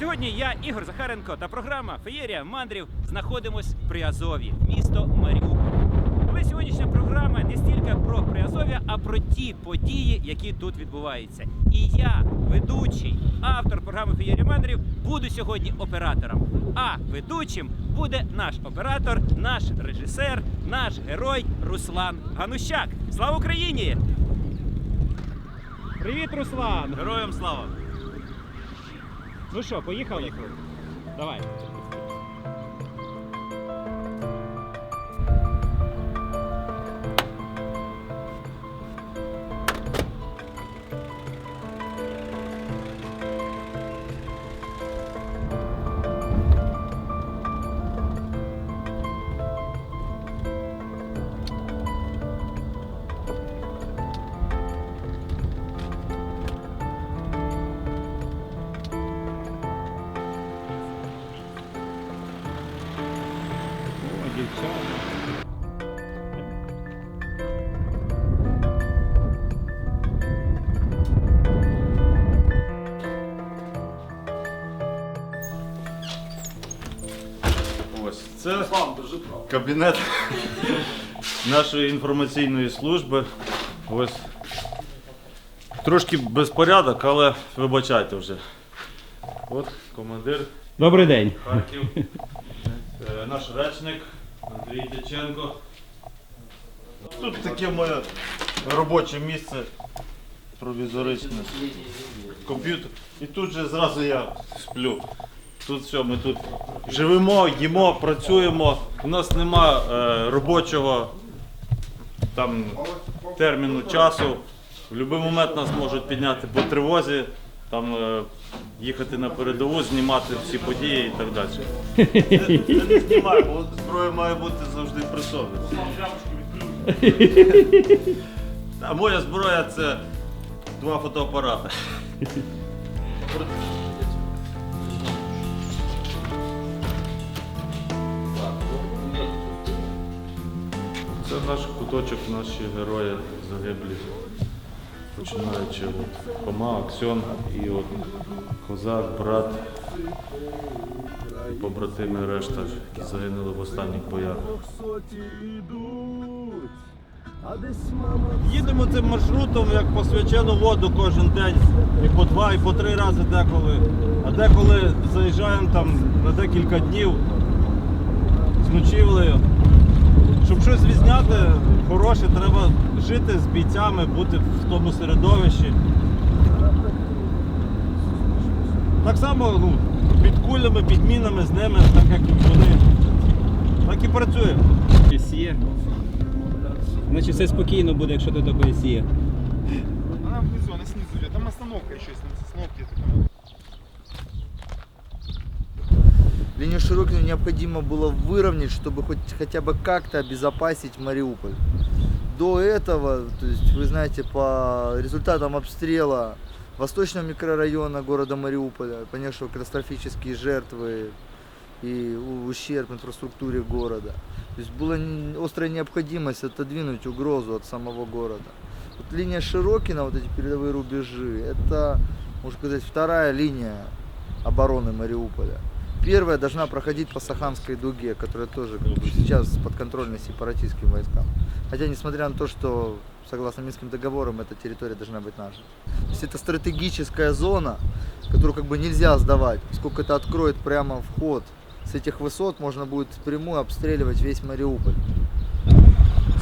Сьогодні я, Ігор Захаренко та програма Феєрія мандрів знаходимось в Приазов'ї, місто Маріуполь. Але сьогоднішня програма не стільки про Приазов'я, а про ті події, які тут відбуваються. І я, ведучий, автор програми Феєрія мандрів, буду сьогодні оператором. А ведучим буде наш оператор, наш режисер, наш герой Руслан Ганущак. Слава Україні! Привіт, Руслан! Героям слава! Ну що, поїхали? Давай. Кабінет нашої інформаційної служби. Ось трошки безпорядок, але вибачайте вже. От командир Добрий день. Харків, е, наш речник Андрій Дяченко. Тут таке моє робоче місце провізоричне. Комп'ютер. І тут же зразу я сплю. Тут все, ми тут живемо, їмо, працюємо. У нас нема е, робочого там терміну часу. В будь-який момент нас можуть підняти по тривозі, там е, їхати на передову, знімати всі події і так далі. Це не знімаю, бо зброя має бути завжди при собі. А моя зброя це два фотоапарати. Куточок, наші герої загиблі. Починаючи от Хома, Аксьон і от Козак, брат і побратими решта, які загинули в останніх боях. Їдемо цим маршрутом як по свячену воду кожен день, і по два, і по три рази деколи. А деколи заїжджаємо там на декілька днів з ночівлею. Щоб щось відзняти хороше, треба жити з бійцями, бути в тому середовищі. Так само ну, під кулями, під мінами з ними, так як вони. Так і працюємо. Сіє. Значить все спокійно буде, якщо тут такої сіє. Она внизу, она снизу идет. Там остановка еще есть, там остановки. это- Линию Широкину необходимо было выровнять, чтобы хоть хотя бы как-то обезопасить Мариуполь. До этого, то есть вы знаете, по результатам обстрела восточного микрорайона города Мариуполя, понесшего катастрофические жертвы и ущерб инфраструктуре города. То есть была острая необходимость отодвинуть угрозу от самого города. Вот линия Широкина, вот эти передовые рубежи, это, можно сказать, вторая линия обороны Мариуполя. Первая должна проходить по Саханской дуге, которая тоже как бы, сейчас подконтрольна сепаратистским войскам. Хотя, несмотря на то, что согласно Минским договорам эта территория должна быть наша. То есть это стратегическая зона, которую как бы нельзя сдавать, поскольку это откроет прямо вход. С этих высот можно будет впрямую обстреливать весь Мариуполь.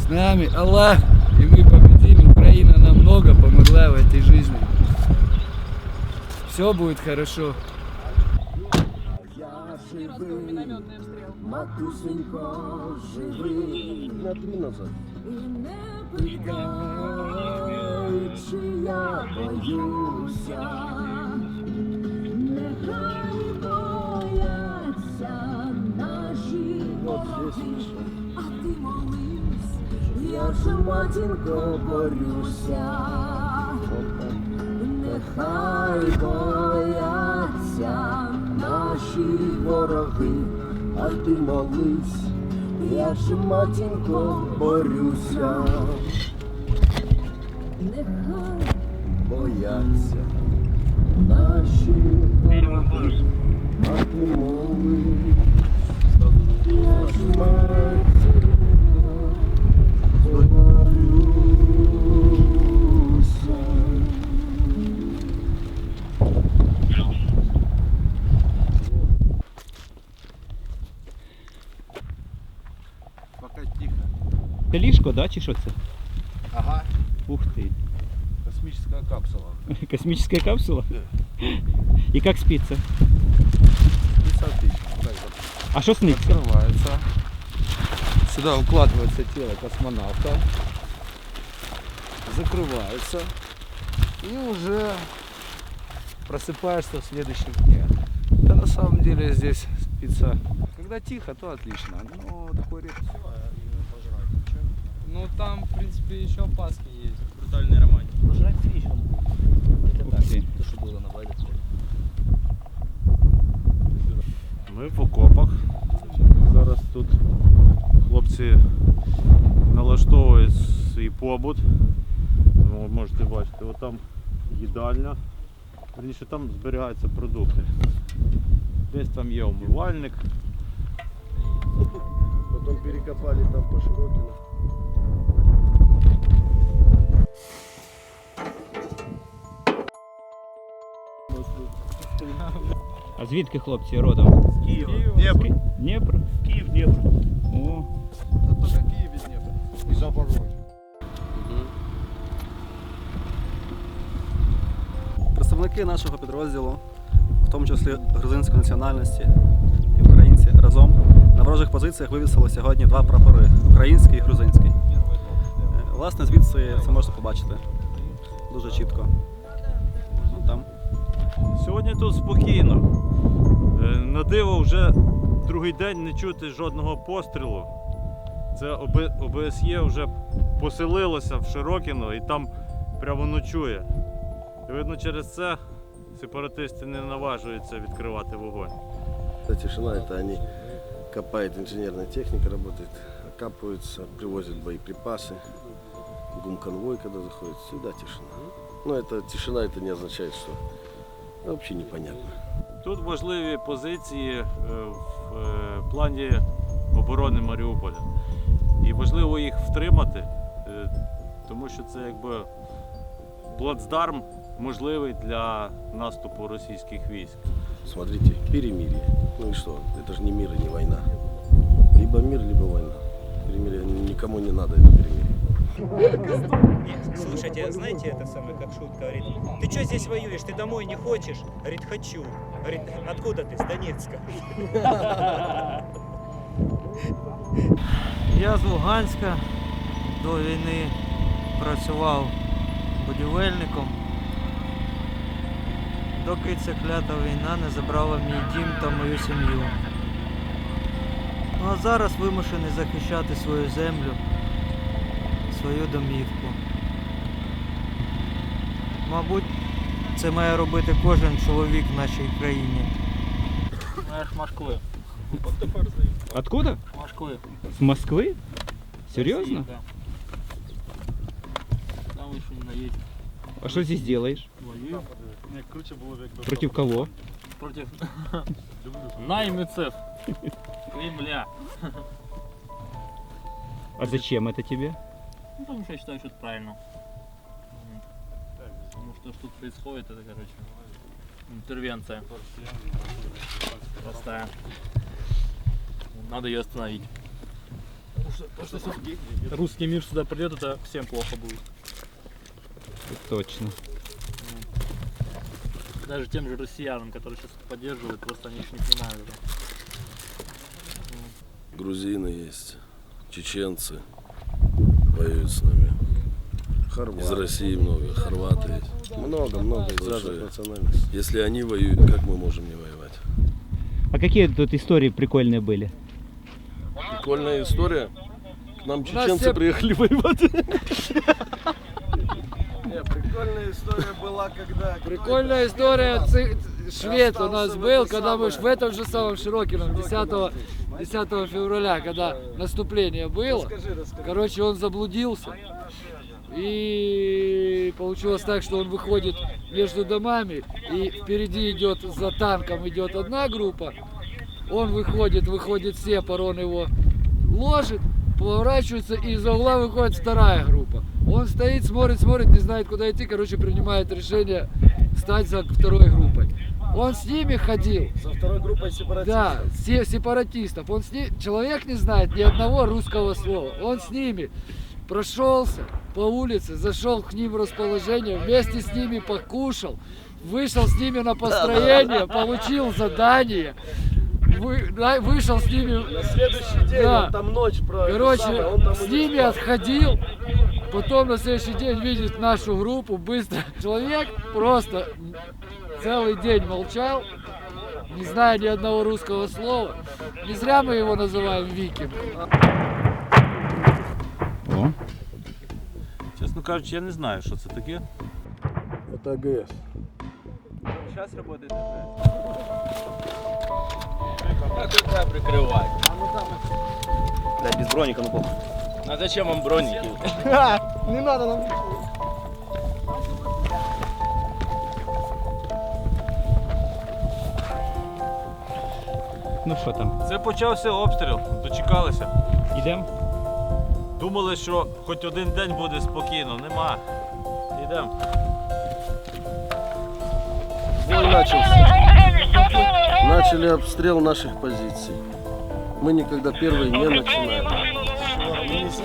С нами Аллах, и мы победим. Украина нам много помогла в этой жизни. Все будет хорошо. Чи я боюся, нехай бояться наші вороги, а ти молись, я же матінко борюся, нехай бояться наші вороги, а ти молись, я ж матінко борюся. Нехай Бояться. наші вороги. а ти молись. Наша матінко, ліжко, да, чи що це? Ага. Ух ти. Космическая капсула. Космическая капсула? И как спится? 50 тысяч. Так, А что снится? Открывается. Сюда укладывается тело космонавта. Закрывается. И уже просыпаешься в следующем дне. Да на самом деле здесь спится. Когда тихо, то отлично. Но такой редко. Ну там, в принципе, еще опаски есть. Брутальный романтик. Ух ты. Ми в окопах. Зараз тут хлопці налаштовують свій побут. Ви можете бачити, отам їдальня. Верніше там зберігаються продукти. Десь там є умивальник. Потом перекопали там по Широкину. Звідки хлопці родом? Києва. Дніпро. Дніпро? Київ, Дніпро. О, Это только Киев без нету. И Запорожье. Представники нашого підрозділу, в тому числі грузинської національності і українці, разом на ворожих позиціях вивісили сьогодні два прапори український і грузинський. Е, Власне, звідси це можна побачити дуже чітко. Ну, там. Сьогодні тут спокійно. Е, На диво вже другий день не чути жодного пострілу. Це ОБ- ОБСЄ вже поселилося в Широкіно і там прямо ночує. І видно, через це сепаратисти не наважуються відкривати вогонь. Эта тишина, это они копают, инженерная техника работает, окапываются, привозят боеприпасы, гум-конвой, когда заходит, всегда тишина. Но это тишина, это не означает, что вообще непонятно. Тут важливі позиції е, в е, плані оборони Маріуполя. І важливо їх втримати, е, тому що це якби плацдарм можливий для наступу російських військ. Смотрите, перемирие. Ну и что? Это же не мир и не война. Либо мир, либо война. Перемирие никому не надо, это перемирие. Нет, слушайте, знаете, это самое, как шутка говорит, ты что здесь воюешь, ты домой не хочешь? Говорит, хочу. Говорит, откуда ты? С Донецка. Я з Луганська до війни працював будівельником, доки ця клята війна не забрала мій дім та мою сім'ю. Ну а зараз вимушений захищати свою землю, свою домівку. Мабуть, це має робити кожен чоловік в нашій країні. Знаешь, Москвы. откуда? Москвы. С Москвы? Серьезно? Да. Там еще не наедем. А что здесь делаешь? Воюем Против кого? против наймецев Кремля. А зачем это тебе? Ну, потому что я считаю, что это правильно. Потому что тут происходит, это, короче, интервенция. Простая. Надо ее остановить. Потому что, русский мир сюда придет, это всем плохо будет. Точно. Даже тем же россиянам, которые сейчас поддерживают, просто они еще не понимают. Грузины есть, чеченцы воюют с нами. Из России много, хорваты есть. Много, много из разных национальностей. Если они воюют, как мы можем не воевать? А какие тут истории прикольные были? Прикольная история. К нам чеченцы все- приехали воевать. Прикольная история была, когда... Прикольная история, швед у нас был, когда мы ж в этом же самом Широкином, 10, 10 февраля, когда наступление было. Короче, он заблудился. И получилось так, что он выходит между домами, и впереди идет, за танком идет одна группа, он выходит, выходит сепар, он его ложит, поворачивается, и из-за угла выходит вторая группа. Он стоит, смотрит, смотрит, не знает, куда идти, короче, принимает решение стать за второй группой. Он с ними ходил, Со второй группой сепаратистов. да, се- сепаратистов. Он с ними, человек не знает ни одного русского слова. Он с ними прошелся по улице, зашел к ним в расположение, вместе с ними покушал, вышел с ними на построение, получил задание, вы- да, вышел с ними, На следующий день Да. он там ночь про... короче, самое, он там с ними спал. отходил. Потом на следующий день видит нашу группу быстро. Человек просто целый день молчал, не зная ни одного русского слова. Не зря мы его называем викинг. Чесно кажучи, я не знаю, що це таке. Это АГС. Сейчас работает Да, без броника, ну похуй. А зачем вам броники? Не надо нам Ну що там? Це почався обстріл, дочекалися. Ідемо? Думали, що хоч один день буде спокійно, нема. Йдемо. Бой начался. Начали обстрел наших позиций. Мы никогда первые не начинаем. Здесь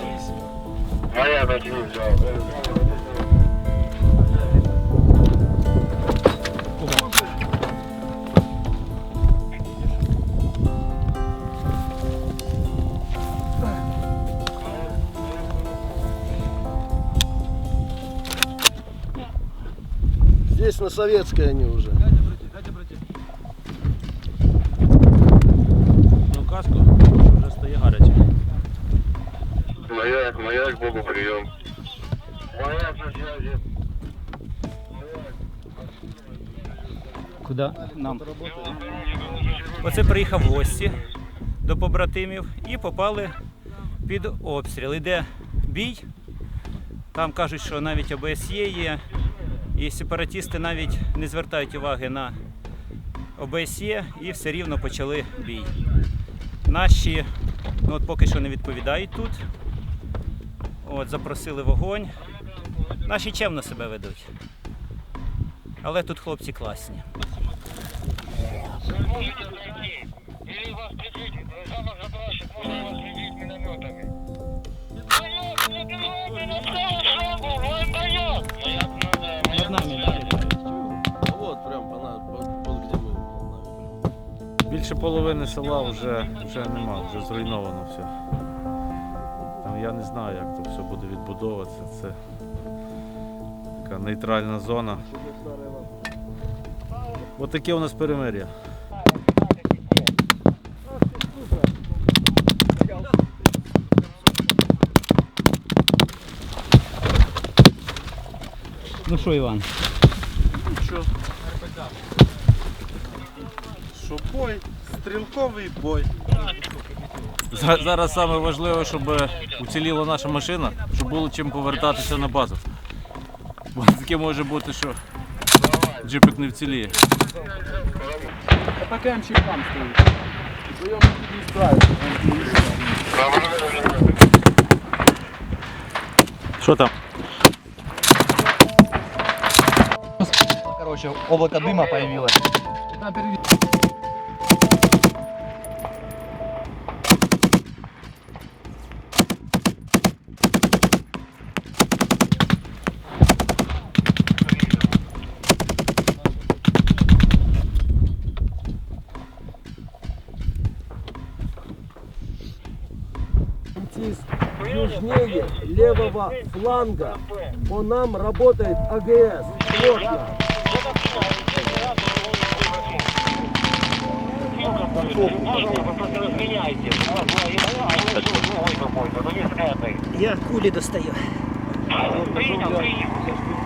на Советской они уже. Ну каску, вже стає гаряче. Маяк, маяк, Богу прием. Маяк на связи. Куди? Нам. Оце приїхав в гості до побратимів і попали під обстріл. Іде бій. Там кажуть, що навіть ОБСЄ є. І сепаратісти навіть не звертають уваги на ОБСЄ і все рівно почали бій. Наші ну, от поки що не відповідають тут. От, запросили вогонь. Наші чемно себе ведуть. Але тут хлопці класні. Или вас прикрыть, Більше половини села вже, вже нема, вже зруйновано все. Там я не знаю, як то все буде відбудовуватися. Це така нейтральна зона. Ось таке у нас перемир'я. Ну що, Іван? Що бой? Стрілковий бой. Зараз саме важливе, щоб уціліла наша машина, щоб було чим повертатися на базу. Бо таке може бути, що джипик не вціліє. Що там? Короче, облако дыма появилось. Левого фланга по нам работает АГС. Плотно. Я кули достаю. Принял, принял.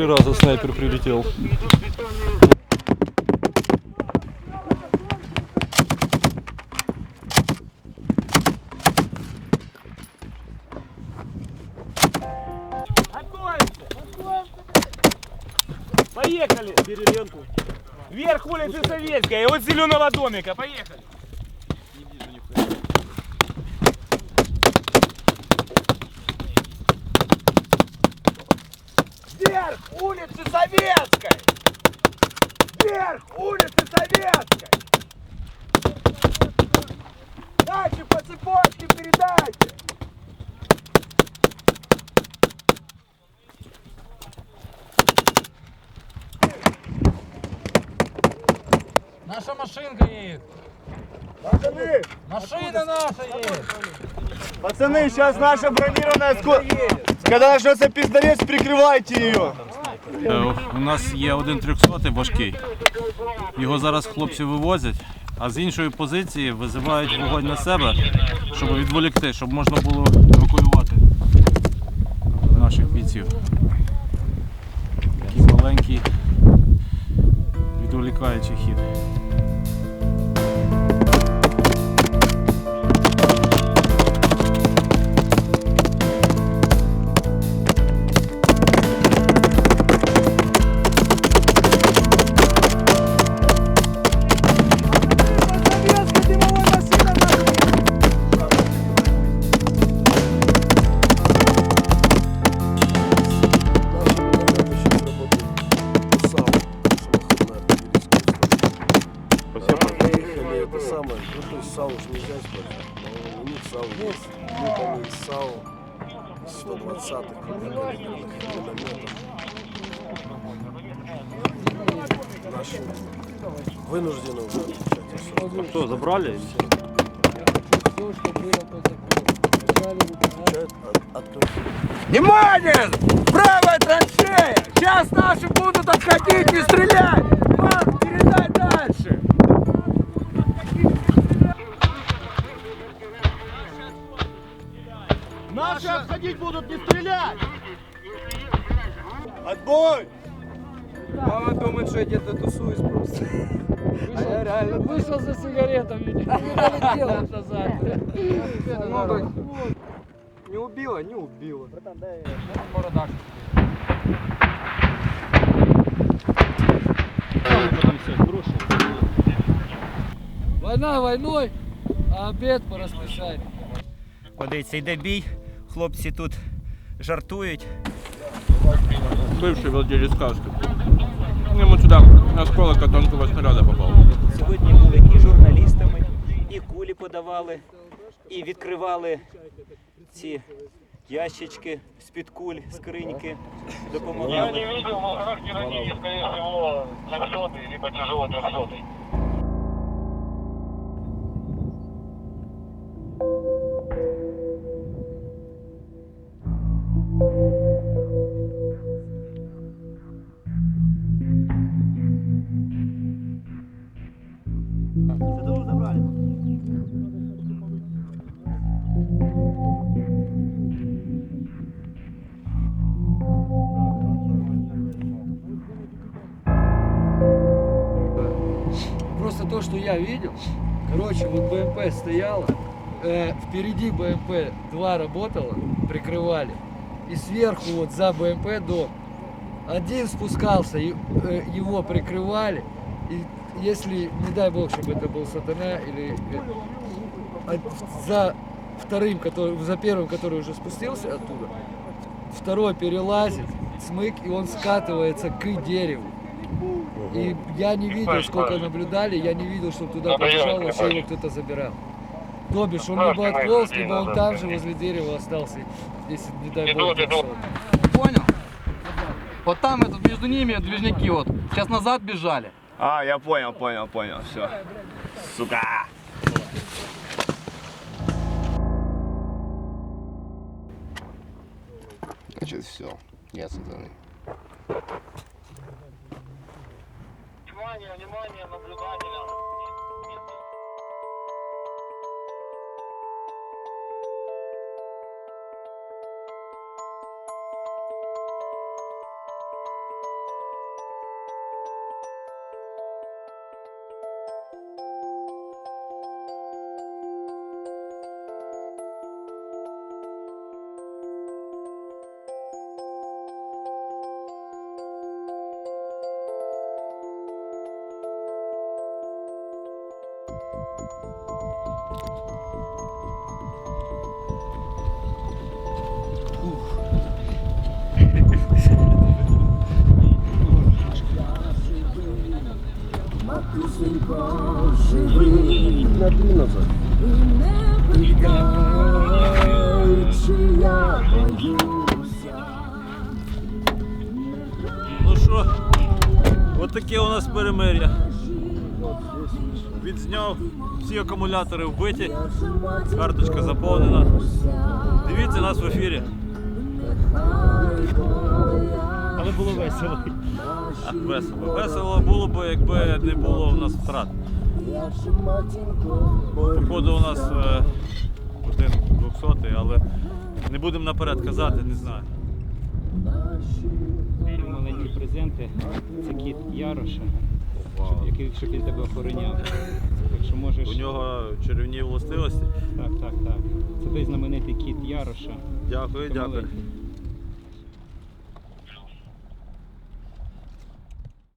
Три раза снайпер прилетел. Поехали! Вверх улицы Советской, от зеленого домика, поехали! Вверх улицы Советской! Вверх улицы Советской! Дальше по цепочке передайте! Наша машинка едет. Пацаны, Машина наша едет. пацаны, сейчас наша бронированная скорость. Когда начнется пиздарец, прикрывайте ее. Е, У нас є один 300 важкий. Його зараз хлопці вивозять, а з іншої позиції визивають вогонь на себе, щоб відволікти, щоб можна було евакуювати наших бійців. Такий маленький відволікаючий хід. САУ ж нельзя использовать, но у них САУ есть. Вот они из САУ, 120-х крупнокалиберных минометов. Наши вынуждены уже отвечать особо. Що, забрали? Все, что было по закону. Внимание! Правая траншея! Сейчас наши будут отходить, не стрелять! Отходить будут, не стрелять! Отбой! Мама думает, что я где-то тусуюсь просто. А я реально вышел за сигаретами и долетел назад. Не убила, не убила. Война войной, а обед по расписанию. Подивіться, йде бій, хлопці тут жартують. Бивший владелец каски. Ему сюда осколок от тонкого снаряда попал. Сьогодні були і журналістами, і кулі подавали, і відкривали ці ящички з-під куль, скриньки, допомагали. Я не но характер ранения, скорее всего, 300 либо тяжело 300 Просто то, что я видел, короче, вот БМП стояла, э, впереди БМП два работало, прикрывали, и сверху вот за БМП дом. Один спускался, и, э, его прикрывали, и если, не дай бог, чтобы это был сатана, или э, за вторым, который, за первым, который уже спустился оттуда, второй перелазит, смык, и он скатывается к дереву. И я не видел, сколько наблюдали, я не видел, чтобы туда побежал, вообще его кто-то забирал. То бишь, он либо отполз, либо он там же возле дерева остался, если, не дай бог. Понял? Вот там этот, между ними движники вот. Сейчас назад бежали. А, я понял, понял, понял, все. Сука! Значит, все. Я сатаны. Внимание, внимание, три назад. Ну що, от таке у нас перемир'я. Відзняв, всі акумулятори вбиті, карточка заповнена. Дивіться нас в ефірі. Але було весело. Весело. Весело було б, якби не було в нас втрат. Походу у нас е, один 200, але не будемо наперед казати, не знаю. Маленькі презенти. Це кіт Яроша, який щоб він тебе охороняв. Так що можеш. У нього чарівні властивості. Так, так, так. Це той знаменитий кіт Яроша. Дякую, Це дякую. маленький.